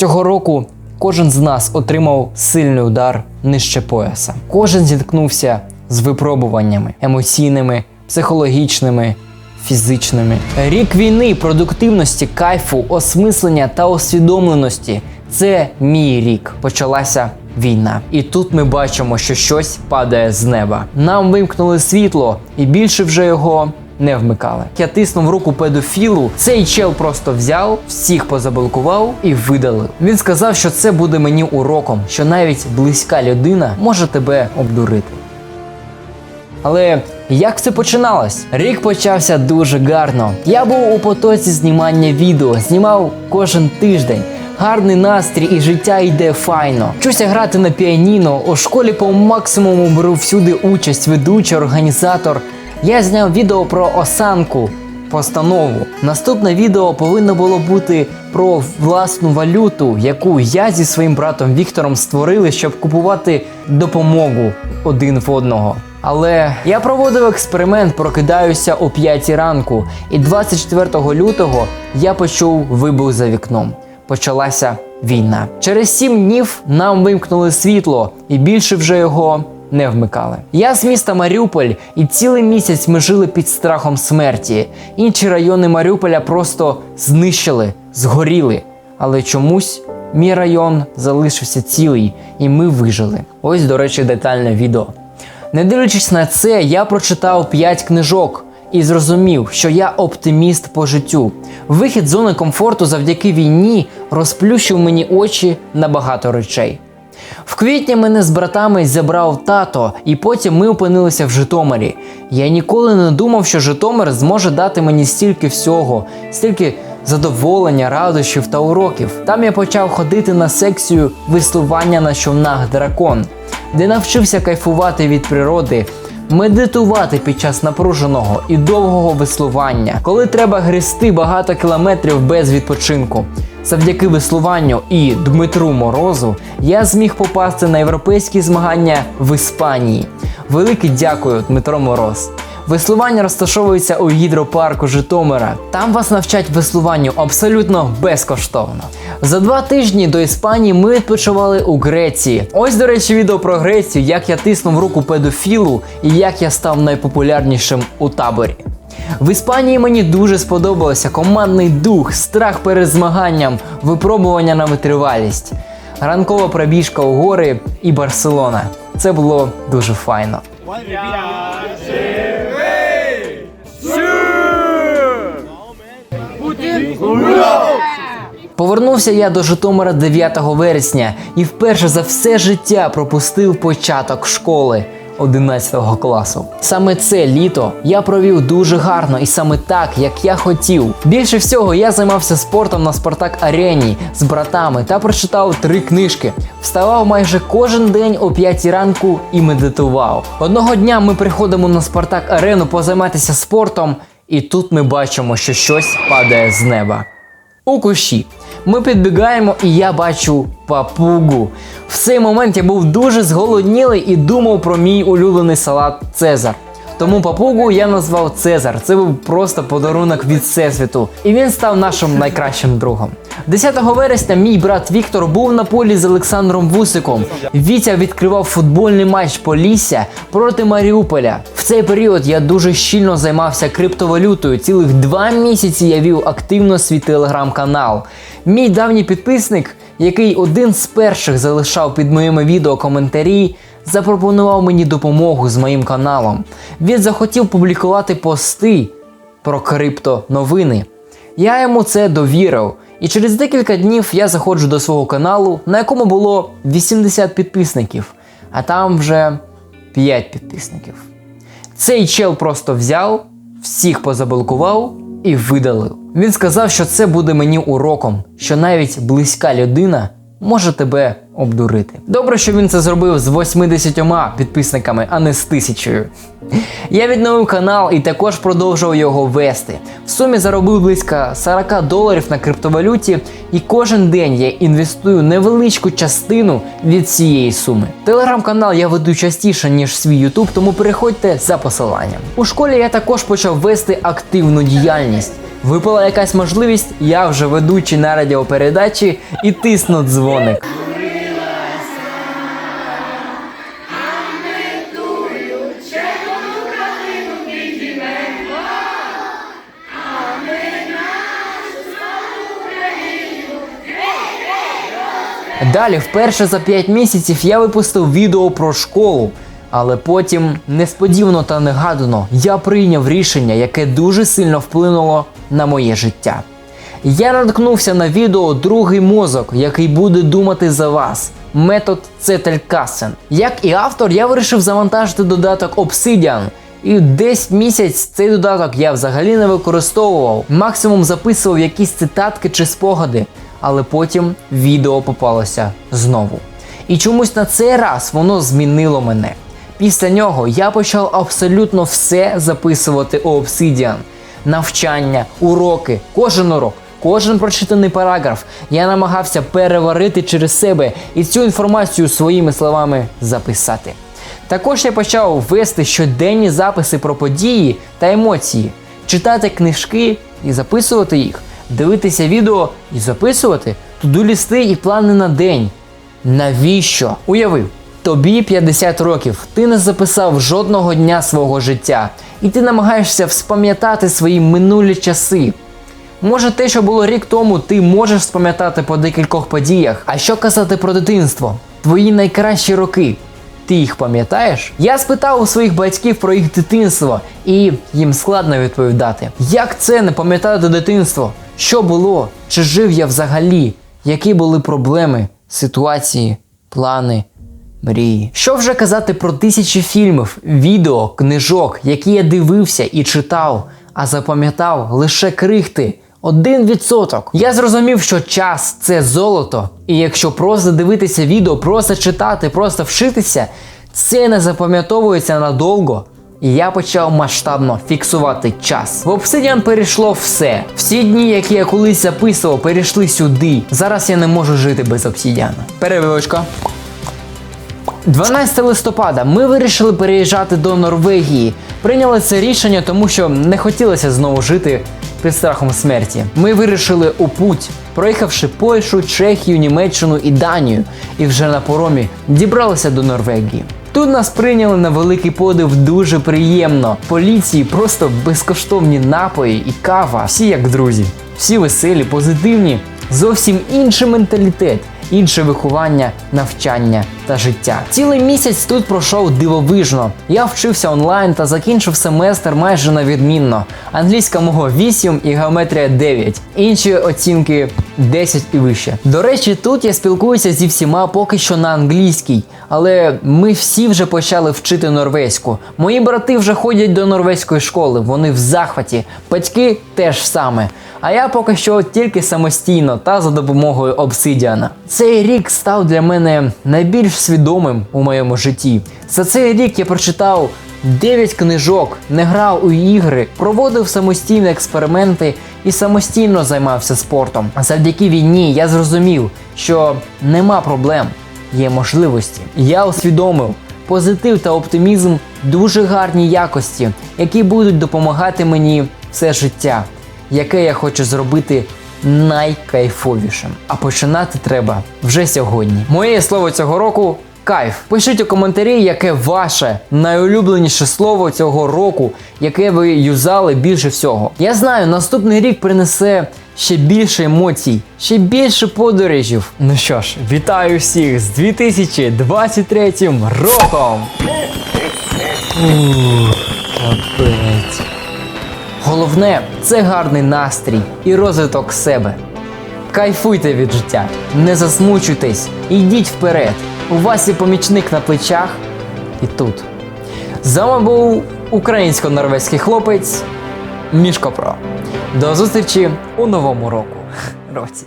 Цього року кожен з нас отримав сильний удар нижче пояса. Кожен зіткнувся з випробуваннями емоційними, психологічними, фізичними. Рік війни, продуктивності, кайфу, осмислення та усвідомленості це мій рік. Почалася війна. І тут ми бачимо, що щось падає з неба. Нам вимкнули світло, і більше вже його не вмикали. Я тиснув руку педофілу. Цей чел просто взяв, всіх позаблокував і видалив. Він сказав, що це буде мені уроком, що навіть близька людина може тебе обдурити. Але як це починалось? Рік почався дуже гарно. Я був у потоці знімання відео, знімав кожен тиждень. Гарний настрій і життя йде файно. Вчуся грати на піаніно. У школі по максимуму беру всюди участь, ведучий, організатор. Я зняв відео про осанку, постанову. Наступне відео повинно було бути про власну валюту, яку я зі своїм братом Віктором створили, щоб купувати допомогу один в одного. Але я проводив експеримент, прокидаюся о 5 ранку, і 24 лютого я почув вибух за вікном. Почалася війна. Через сім днів нам вимкнули світло, і більше вже його не вмикали. Я з міста Маріуполь, і цілий місяць ми жили під страхом смерті. Інші райони Маріуполя просто знищили, згоріли. Але чомусь мій район залишився цілий, і ми вижили. Ось, до речі, детальне відео. Не дивлячись на це, я прочитав 5 книжок і зрозумів, що я оптиміст по життю. Вихід з зони комфорту завдяки війні розплющив мені очі на багато речей. В квітні мене з братами забрав тато, і потім ми опинилися в Житомирі. Я ніколи не думав, що Житомир зможе дати мені стільки всього, стільки задоволення, радощів та уроків. Там я почав ходити на секцію веслування на човнах дракон, де навчився кайфувати від природи. Медитувати під час напруженого і довгого веслування, коли треба грести багато кілометрів без відпочинку. Завдяки веслуванню і Дмитру Морозу я зміг попасти на європейські змагання в Іспанії. Велике дякую, Дмитро Мороз. Веслування розташовується у гідропарку Житомира. Там вас навчать веслуванню абсолютно безкоштовно. За два тижні до Іспанії ми відпочивали у Греції. Ось, до речі, відео про Грецію, як я тиснув руку педофілу і як я став найпопулярнішим у таборі. В Іспанії мені дуже сподобалося командний дух, страх перед змаганням, випробування на витривалість, ранкова пробіжка у гори і Барселона. Це було дуже файно. Повернувся я до Житомира 9 вересня і вперше за все життя пропустив початок школи 11 класу. Саме це літо я провів дуже гарно і саме так, як я хотів. Більше всього я займався спортом на Спартак Арені з братами та прочитав три книжки. Вставав майже кожен день о 5 ранку і медитував. Одного дня ми приходимо на Спартак Арену позайматися спортом, і тут ми бачимо, що щось падає з неба. У кущі. Ми підбігаємо, і я бачу папугу. В цей момент я був дуже зголоднілий і думав про мій улюблений салат Цезар. Тому папугу я назвав Цезар. Це був просто подарунок від Всесвіту. І він став нашим найкращим другом. 10 вересня мій брат Віктор був на полі з Олександром Вусиком. Вітя відкривав футбольний матч Полісся проти Маріуполя. В цей період я дуже щільно займався криптовалютою. Цілих два місяці я вів активно свій телеграм-канал. Мій давній підписник, який один з перших залишав під моїми відео коментарі, запропонував мені допомогу з моїм каналом. Він захотів публікувати пости про криптоновини. Я йому це довірив. І через декілька днів я заходжу до свого каналу, на якому було 80 підписників, а там вже 5 підписників. Цей чел просто взяв, всіх позаблокував і видалив. Він сказав, що це буде мені уроком, що навіть близька людина може тебе обдурити. Добре, що він це зробив з 80 підписниками, а не з тисячою. Я відновив канал і також продовжував його вести. В сумі заробив близько 40 доларів на криптовалюті, і кожен день я інвестую невеличку частину від цієї суми. Телеграм-канал я веду частіше, ніж свій Ютуб, тому переходьте за посиланням. У школі я також почав вести активну діяльність. Випала якась можливість, я вже ведучий на радіопередачі і тисну дзвоник. Далі, вперше за 5 місяців я випустив відео про школу. Але потім, несподівано та негадано, я прийняв рішення, яке дуже сильно вплинуло на моє життя. Я наткнувся на відео Другий мозок, який буде думати за вас. Метод Цетелькасен. Як і автор, я вирішив завантажити додаток Obsidian. І десь місяць цей додаток я взагалі не використовував. Максимум записував якісь цитатки чи спогади, але потім відео попалося знову. І чомусь на цей раз воно змінило мене. Після нього я почав абсолютно все записувати у Obsidian. Навчання, уроки, кожен урок, кожен прочитаний параграф. Я намагався переварити через себе і цю інформацію своїми словами записати. Також я почав вести щоденні записи про події та емоції, читати книжки і записувати їх, дивитися відео і записувати, туди-лісти і плани на день. Навіщо? Уявив, тобі 50 років, ти не записав жодного дня свого життя, і ти намагаєшся вспам'ятати свої минулі часи. Може, те, що було рік тому, ти можеш спам'ятати по декількох подіях. А що казати про дитинство? Твої найкращі роки. Ти їх пам'ятаєш? Я спитав у своїх батьків про їх дитинство, і їм складно відповідати. Як це не пам'ятати дитинство? Що було? Чи жив я взагалі? Які були проблеми, ситуації, плани, мрії? Що вже казати про тисячі фільмів, відео, книжок, які я дивився і читав, а запам'ятав лише крихти. Один відсоток. Я зрозумів, що час це золото, і якщо просто дивитися відео, просто читати, просто вчитися, це не запам'ятовується надовго. І я почав масштабно фіксувати час. В Obsidian перейшло все. Всі дні, які я колись записував, перейшли сюди. Зараз я не можу жити без Obsidian. Перевивочка. 12 листопада ми вирішили переїжджати до Норвегії. Прийняли це рішення, тому що не хотілося знову жити під страхом смерті. Ми вирішили у путь, проїхавши Польщу, Чехію, Німеччину і Данію, і вже на поромі дібралися до Норвегії. Тут нас прийняли на великий подив дуже приємно. Поліції просто безкоштовні напої і кава. Всі як друзі, всі веселі, позитивні, зовсім інший менталітет інше виховання, навчання та життя. Цілий місяць тут пройшов дивовижно. Я вчився онлайн та закінчив семестр майже на відмінно. Англійська мого 8 і геометрія 9. Інші оцінки 10 і вище. До речі, тут я спілкуюся зі всіма поки що на англійській, але ми всі вже почали вчити норвезьку. Мої брати вже ходять до норвезької школи, вони в захваті, батьки теж саме. А я поки що тільки самостійно та за допомогою обсидіана. Цей рік став для мене найбільш свідомим у моєму житті. За цей рік я прочитав 9 книжок, не грав у ігри, проводив самостійні експерименти і самостійно займався спортом. Завдяки війні я зрозумів, що нема проблем, є можливості. Я усвідомив. Позитив та оптимізм дуже гарні якості, які будуть допомагати мені все життя яке я хочу зробити найкайфовішим. А починати треба вже сьогодні. Моє слово цього року. Кайф. Пишіть у коментарі, яке ваше найулюбленіше слово цього року, яке ви юзали більше всього. Я знаю, наступний рік принесе ще більше емоцій, ще більше подорожів. Ну що ж, вітаю всіх з 2023 роком! Ух, капець. Головне це гарний настрій і розвиток себе. Кайфуйте від життя, не засмучуйтесь, йдіть вперед. У вас є помічник на плечах і тут. З вами був українсько-норвезький хлопець Мішко Про. До зустрічі у новому року. році.